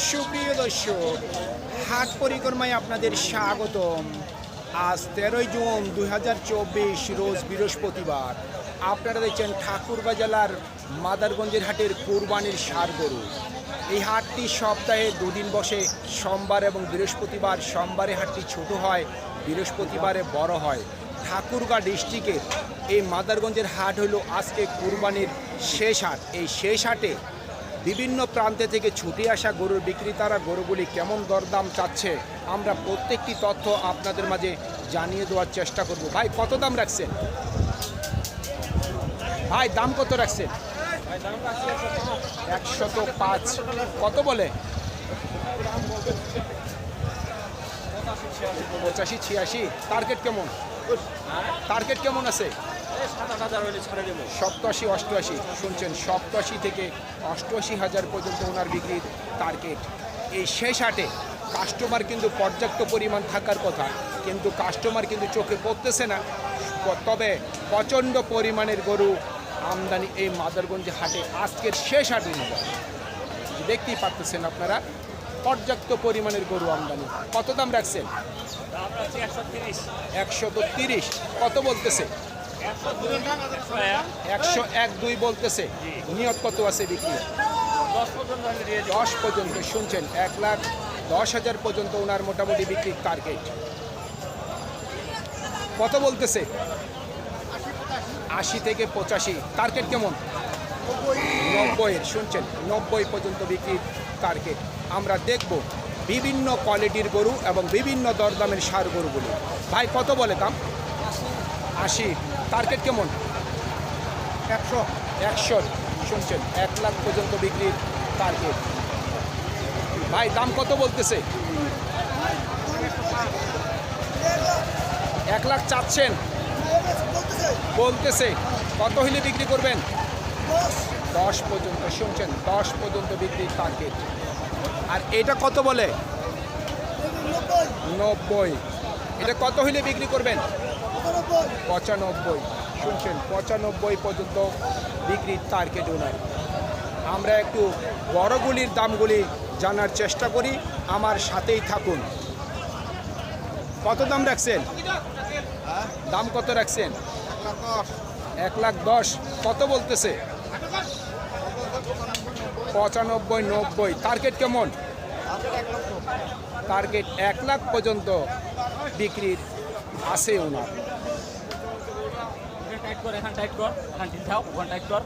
সুপ্রিয় দর্শক, হাট পরিক্রমায় আপনাদের স্বাগতম। আজ তেরোই জুন দু হাজার চব্বিশ, রোজ বৃহস্পতিবার। আপনারা দেখছেন ঠাকুরবা জেলার মাদারগঞ্জের হাটের কোরবানির সার গরু এই হাটটি সপ্তাহে দুদিন বসে, সোমবার এবং বৃহস্পতিবার। সোমবারে হাটটি ছোট হয়, বৃহস্পতিবারে বড় হয়। ঠাকুরগাঁ ডিস্ট্রিক্টের এই মাদারগঞ্জের হাট হলো আজকে কোরবানির শেষ হাট। এই শেষ হাটে বিভিন্ন প্রান্তে থেকে ছুটে আসা গরুর বিক্রেতারা গরুগুলি কেমন দরদাম চাচ্ছে, আমরা প্রত্যেকটি তথ্য আপনাদের মাঝে জানিয়ে দেওয়ার চেষ্টা করব। ভাই, কত দাম রাখছেন? ভাই, দাম কত রাখছেন? একশত পাঁচ। কত বলে? পঁচাশি, ছিয়াশি। টার্গেট কেমন? টার্গেট কেমন আছে? সপ্তাশি অষ্টআশি শুনছেন সপ্তাশি থেকে অষ্টআশি হাজার পর্যন্ত ওনার বিক্রির টার্গেট এই শেষ হাটে কাস্টমার কিন্তু পর্যাপ্ত পরিমাণ থাকার কথা কিন্তু কাস্টমার কিন্তু চোখে পড়তেছে না। তবে প্রচণ্ড পরিমাণের গরু আমদানি এই মাদারগঞ্জ হাটে আজকের শেষ হাটে নিয়ে দেখতেই পারতেছেন আপনারা পর্যাপ্ত পরিমাণের গরু আমদানি। কত দাম রাখছেন? একশো তো তিরিশ। কত বলতেছে? একশো এক দুই বলতেছে। নিয়ত কত আছে বিক্রি দশ পর্যন্ত শুনছেন, এক লাখ দশ হাজার পর্যন্ত ওনার মোটামুটি বিক্রির টার্গেট কত বলতেছে? আশি থেকে পঁচাশি। টার্গেট কেমন? নব্বইয়ের, শুনছেন? নব্বই পর্যন্ত বিক্রির টার্গেট আমরা দেখব বিভিন্ন কোয়ালিটির গরু এবং বিভিন্ন দরদামের সার গরুগুলি। ভাই, কত বলে দাম? আশি। টার্গেট কেমন? একশো। একশো। শুনছেন এক লাখ পর্যন্ত বিক্রির টার্গেট ভাই দাম কত বলতেছে? এক লাখ চাচ্ছেন। বলতেছে কত হইলে বিক্রি করবেন? দশ। পর্যন্ত শুনছেন দশ পর্যন্ত বিক্রির টার্গেট আর এটা কত বলে? নব্বই। এটা কত হইলে বিক্রি করবেন? পঁচানব্বই। শুনছেন, পঁচানব্বই পর্যন্ত বিক্রির টার্গেট ওনার আমরা একটু বড়গুলির দামগুলি জানার চেষ্টা করি, আমার সাথেই থাকুন। কত দাম রাখছেন? দাম কত রাখছেন? এক লাখ দশ। কত বলতেছে? পঁচানব্বই, নব্বই। টার্গেট কেমন? টার্গেট এক লাখ পর্যন্ত বিক্রির আছে ওনার কর এখান টাইট কর এখান ঠিক থাও ওখান টাইট কর।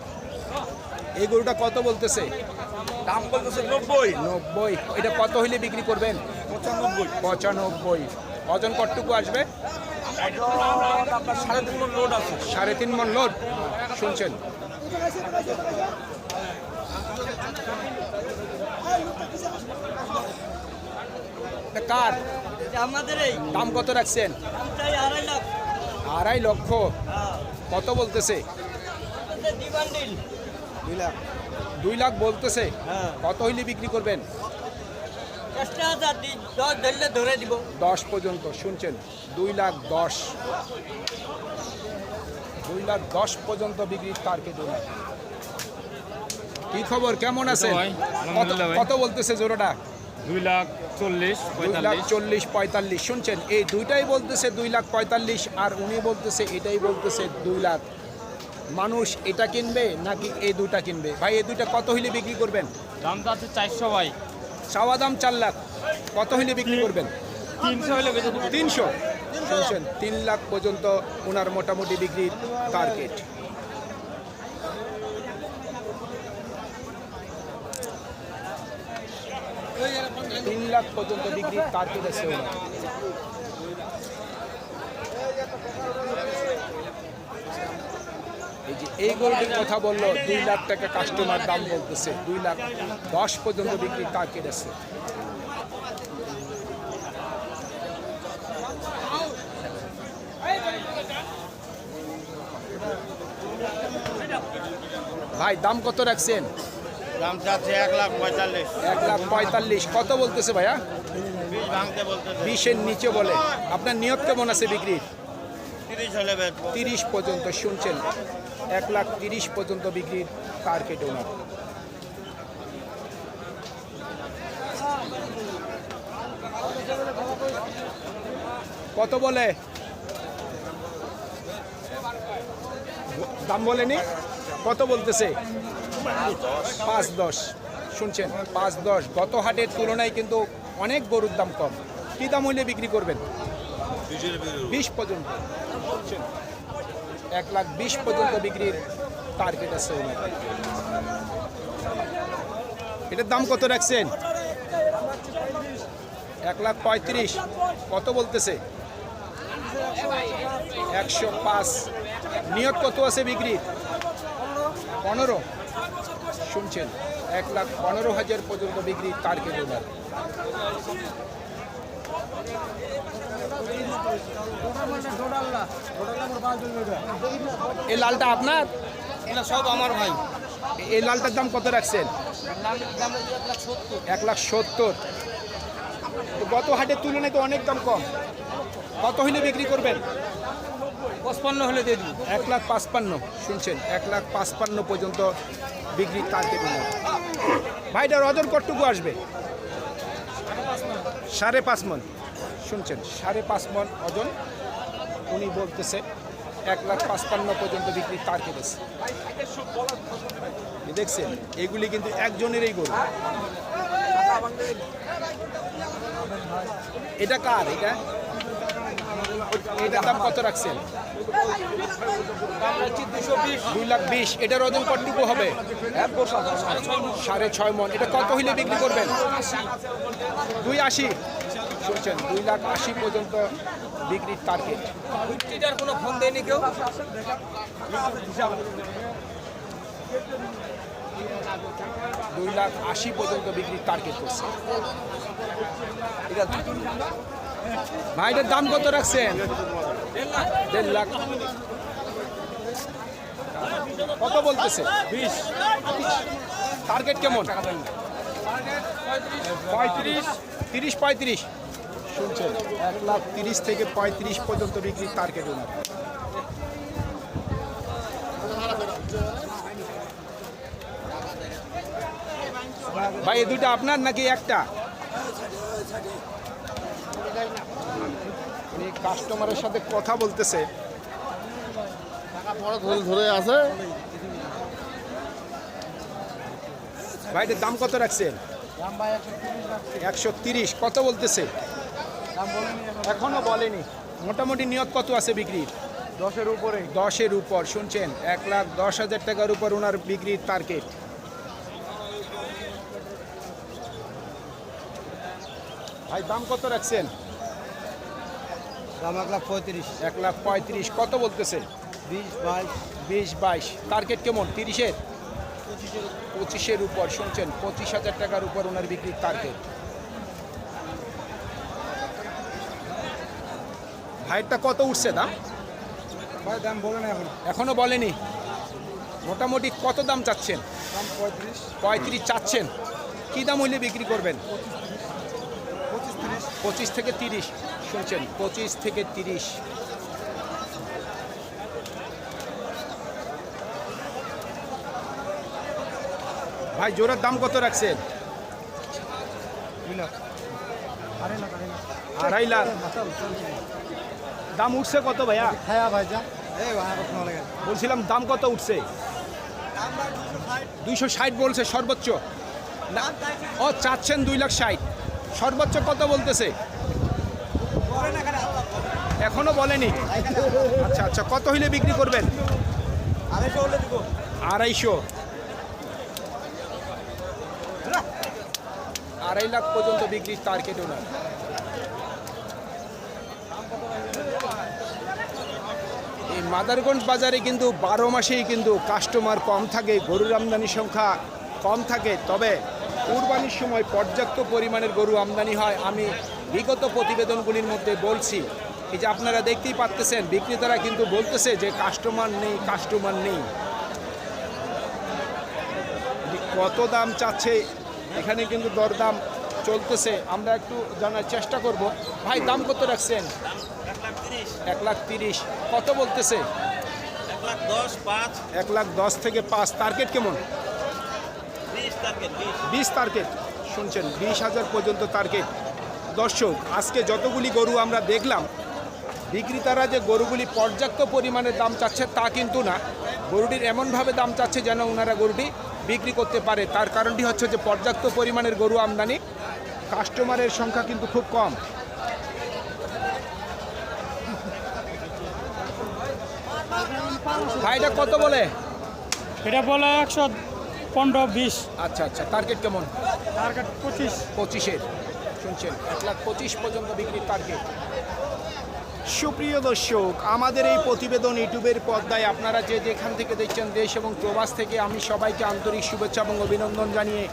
এই গরুটা কত বলতেছে? দাম বলতেছে নব্বই। নব্বই। এটা কত হইলে বিক্রি করবেন? পঁচানব্বই। পঁচানব্বই। ওজন কতটুকু আসবে? সাড়ে তিন মন লোড আছে। সাড়ে তিন মন লোড শুনছেন? কার? আমাদের দাম কত রাখছেন? দামটাই আড়াই লক্ষ। কত বলতেছে? দুই লাখ। দুই লাখ বলতেছে? হ্যাঁ। কত হইলে বিক্রি করবেন? দশ পর্যন্ত শুনছেন? দুই লাখ দশ। দুই লাখ দশ পর্যন্ত বিক্রির টার্গেট ওনার কি খবর? কেমন আছে কত- কত বলতেছে জোড়াটা? দুই লাখ চল্লিশ লাখ চল্লিশ পঁয়তাল্লিশ। শুনছেন এই দুইটাই বলতেছে দুই লাখ পঁয়তাল্লিশ আর উনি বলতেছে এটাই বলতেছে দুই লাখ। মানুষ এটা কিনবে নাকি এই দুইটা কিনবে? ভাই এই দুইটা কত হইলে বিক্রি করবেন? দামটা আছে চারশো ভাই। চাওয়া দাম চার লাখ। কত হইলে বিক্রি করবেন? তিনশো হলে তিনশো। শুনছেন তিন লাখ পর্যন্ত ওনার মোটামুটি বিক্রির টার্গেট তিন লাখ পর্যন্ত বিক্রির টার্গেট আছে এই যে এই কথা বলল, দুই লাখ টাকা কাস্টমার দাম বলতেছে, দুই লাখ দশ পর্যন্ত বিক্রি টার্গেট আছে। ভাই, দাম কত রাখছেন? দাম চাচ্ছে এক লাখ পঁয়তাল্লিশ। এক লাখ পঁয়তাল্লিশ। কত বলতেছে ভাইয়া? বিশের নিচে বলে। আপনার নিয়ত কেমন আছে বিক্রির? তিরিশ পর্যন্ত শুনছেন। এক লাখ তিরিশ পর্যন্ত বিক্রির টার্গেট ওনার কত বলে? দাম বলেনি? কত বলতেছে? পাঁচ দশ। শুনছেন, পাঁচ দশ। গত হাটের তুলনায় কিন্তু অনেক গরুর দাম কম। কী দাম হইলে বিক্রি করবেন। বিশ পর্যন্ত। এক লাখ বিশ পর্যন্ত বিক্রির টার্গেট আছে এটার দাম কত রাখছেন? এক লাখ পঁয়ত্রিশ। কত বলতেছে? একশো পাঁচ। নিয়ত কত আছে বিক্রির? পনেরো। শুনছেন এক লাখ পনেরো হাজার পর্যন্ত বিক্রি টার্গেট ওনার এই লালটা আপনার? এটা সব আমার ভাই। এই লালটার দাম কত রাখছেন? এক লাখ সত্তর। গত হাটের তুলনায় তো অনেক দাম কম। কত হইলে বিক্রি করবেন? পঁচপান্ন হলে দিয়ে দিবি। এক লাখ পাঁচপান্ন, শুনছেন? এক লাখ পাঁচপান্ন পর্যন্ত বিক্রি ওনার ভাইটার ওজন কতটুকু আসবে? সাড়ে পাঁচ মন, শুনছেন? সাড়ে পাঁচ মন ওজন, উনি বলতেছে, এক লাখ পাঁচপান্ন পর্যন্ত বিক্রি তার কেটেছে দেখছেন, এগুলি কিন্তু একজনেরই গরু। এটা কার? এটা এটার দাম কত রাখছেন? দুই লাখ বিশ। এটার ওজন কতটুকু হবে? সাড়ে ছয় মন। এটা কত হইলে বিক্রি করবেন? দুই আশি। শুনছেন দুই লাখ আশি পর্যন্ত বিক্রির টার্গেট কোনো ফোন দেয়নি কেউ? দুই লাখ আশি পর্যন্ত বিক্রির টার্গেট করছে। ভাই এটার দাম কত রাখছেন? দেড় লাখ। কত বলতেছে? বিশ। টার্গেট কেমন? পঁয়ত্রিশ তিরিশ পঁয়ত্রিশ। শুনছেন এক লাখ তিরিশ থেকে পঁয়ত্রিশ পর্যন্ত বিক্রির টার্গেট ওনার। ভাই দুটা আপনার নাকি একটা? উনি কাস্টমারের সাথে কথা বলতেছে। ধরে ধরে আছে। ভাইটার দাম কত রাখছেন? একশো তিরিশ কত বলতেছে? এখনও। বলেনি। মোটামুটি নিয়ত কত আছে বিক্রির দশের উপরে। দশের উপর শুনছেন? এক লাখ দশ হাজার টাকার উপর ওনার বিক্রির টার্গেট ভাই দাম কত রাখছেন? দাম এক লাখ পঁয়ত্রিশ। এক লাখ পঁয়ত্রিশ কত বলতেছে? বিশ বাইশ। বিশ বাইশ। টার্গেট কেমন? তিরিশের? পঁচিশের উপর শুনছেন? পঁচিশ হাজার টাকার উপর ওনার বিক্রির টার্গেট। ভাইয়েরটা কত উঠছে দাম? ভাই দাম বলে না এখন। এখনও বলেনি। মোটামুটি কত দাম চাচ্ছেন? পঁয়ত্রিশ। পঁয়ত্রিশ চাচ্ছেন। কী দাম হইলে বিক্রি করবেন? পঁচিশ থেকে তিরিশ শুনছেন? পঁচিশ থেকে তিরিশ। ভাই জোরের দাম কত রাখছেন? লাখ আড়াই লাখ। দাম উঠছে কত ভাইয়া? হ্যাঁ ভাই যা। এই ভাই আর শোনা লাগে বলছিলাম দাম কত উঠছে? দুইশো ষাট বলছে সর্বোচ্চ। ও চাচ্ছেন দুই লাখ ষাট। সর্বোচ্চ কত বলতেছে? এখনও বলেনি। আচ্ছা আচ্ছা কত হইলে বিক্রি করবেন? আড়াইশো আড়াই লাখ পর্যন্ত বিক্রির টার্গেট ওনার এই মাদারগঞ্জ বাজারে কিন্তু বারো মাসেই কিন্তু কাস্টমার কম থাকে গরুর আমদানি সংখ্যা কম থাকে তবে কুরবানির সময় পর্যাপ্ত পরিমাণের গরু আমদানি হয় আমি বিগত প্রতিবেদনগুলির মধ্যে বলছি। এই যে আপনারা দেখতেই পাচ্তেছেন বিক্রেতারা কিন্তু বলতেছে যে কাস্টমার নেই কাস্টমার নেই। কত দাম চাচ্ছে এখানে কিন্তু দরদাম চলতেছে। আমরা একটু জানার চেষ্টা করব। ভাই দাম কত রাখছেন? এক লাখ তিরিশ। কত বলতেছে? এক লাখ দশ পাঁচ। এক লাখ দশ থেকে পাঁচ। টার্গেট কেমন? বিশ টার্গেট শুনছেন বিশ হাজার পর্যন্ত টার্গেট দর্শক আজকে যতগুলি গরু আমরা দেখলাম বিক্রেতারা যে গরুগুলি পর্যাপ্ত পরিমাণে দাম চাচ্ছে তা কিন্তু না। গরুটির এমনভাবে দাম চাচ্ছে যেন ওনারা গরুটি বিক্রি করতে পারে। তার কারণটি হচ্ছে যে পর্যাপ্ত পরিমাণের গরু আমদানি কাস্টমারের সংখ্যা কিন্তু খুব কম। ভাইটা কত বলে? এটা বলে একশো পনেরো বিশ। আচ্ছা আচ্ছা। টার্গেট কেমন? টার্গেট পঁচিশ। পঁচিশের। শুনছেন এক লাখ পঁচিশ পর্যন্ত বিক্রির টার্গেট সুপ্রিয় দর্শক আমাদের এই প্রতিবেদন ইউটিউবের পর্দায় আপনারা যে যেখান থেকে দেখছেন দেশ এবং প্রবাস থেকে আমি সবাইকে আন্তরিক শুভেচ্ছা এবং অভিনন্দন জানিয়ে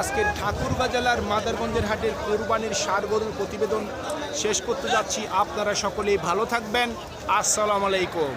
আজকের ঠাকুরগাঁ জেলার মাদারগঞ্জের হাটের কোরবানির সার গরুর প্রতিবেদন শেষ করতে যাচ্ছি। আপনারা সকলেই ভালো থাকবেন। আসসালামু আলাইকুম।